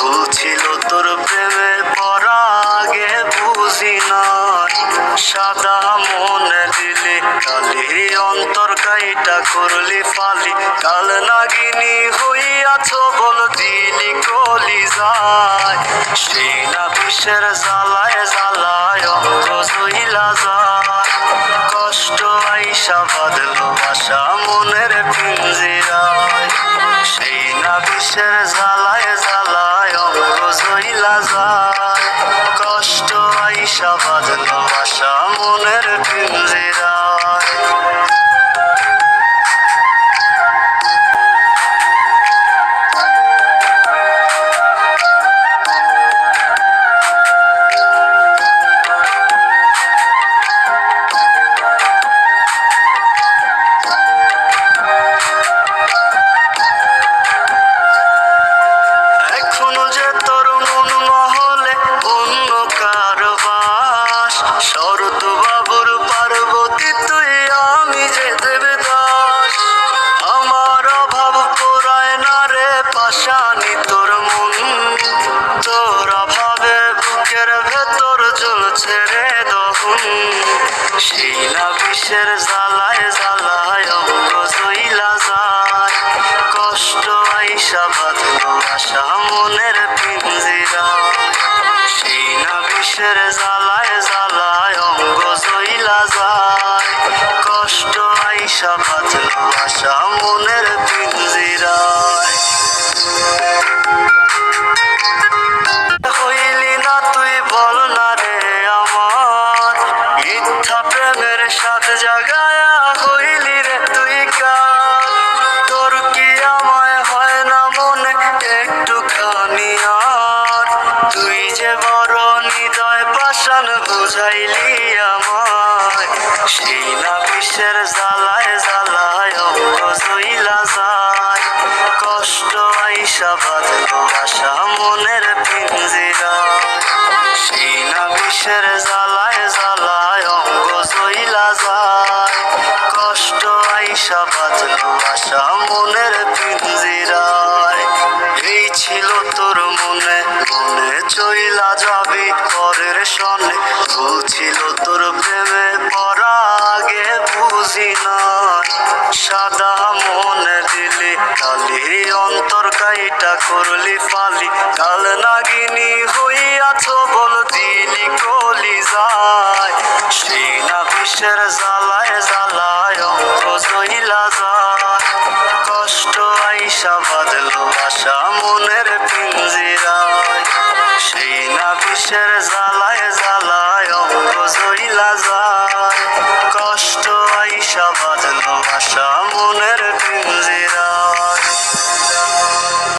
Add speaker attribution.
Speaker 1: সনে ভুলছিল তোর প্রেমে পরা আগে বুঝি না সাদা মনে দিলি কালি, অন্তর কাইটা করলি ফালি। কাল নাগিনী হইয়াছ বল দিলি কলি যায়। সেই না বিষের জ্বালায় জ্বালায় অঙ্গ জইলা যায়। কষ্ট আইসা বাদলো আশা মনের পিঞ্জিরায়। সেই না বিষের জ্বালায় জইলা বিষের জ্বালায় জ্বালায় অঙ্গ জইলা যায়। কষ্ট আইসা বাঁধলো আশা মনের পিঞ্জিরা। সেই না বিষের জ্বালায় জ্বালায় অঙ্গ জইলা যায়। কষ্ট আইসা বাঁধলো আশা মনের পিঞ্জিরায় যে বড় হৃদয় পাশান বুঝাইলি আমায়। সেই না বিষের জ্বালায় জ্বালায় যায়। কষ্ট আইসা বাঁধলো আশা মনের পিঞ্জিরা সেই না বিষের জ্বালায় জ্বালায় অঙ্গ জইলা যায়। চইলা যাবি পরের সনে। ভুল ছিল তোর প্রেমে পড়া আগে বুঝি না সাদা মনে দিলি কালি অন্তর কাইটা করলি ফালি কাল নাগিনী হইয়াছ বল দিলি কলি যায়। সেই না বিষের জ্বালায় জ্বালায় অঙ্গ জইলা যায়। কষ্ট আইসা বাদলো আশা মনের পিঞ্জিরায় কষ্ট আইসা বাঁধলো আশা মনের পিঞ্জ।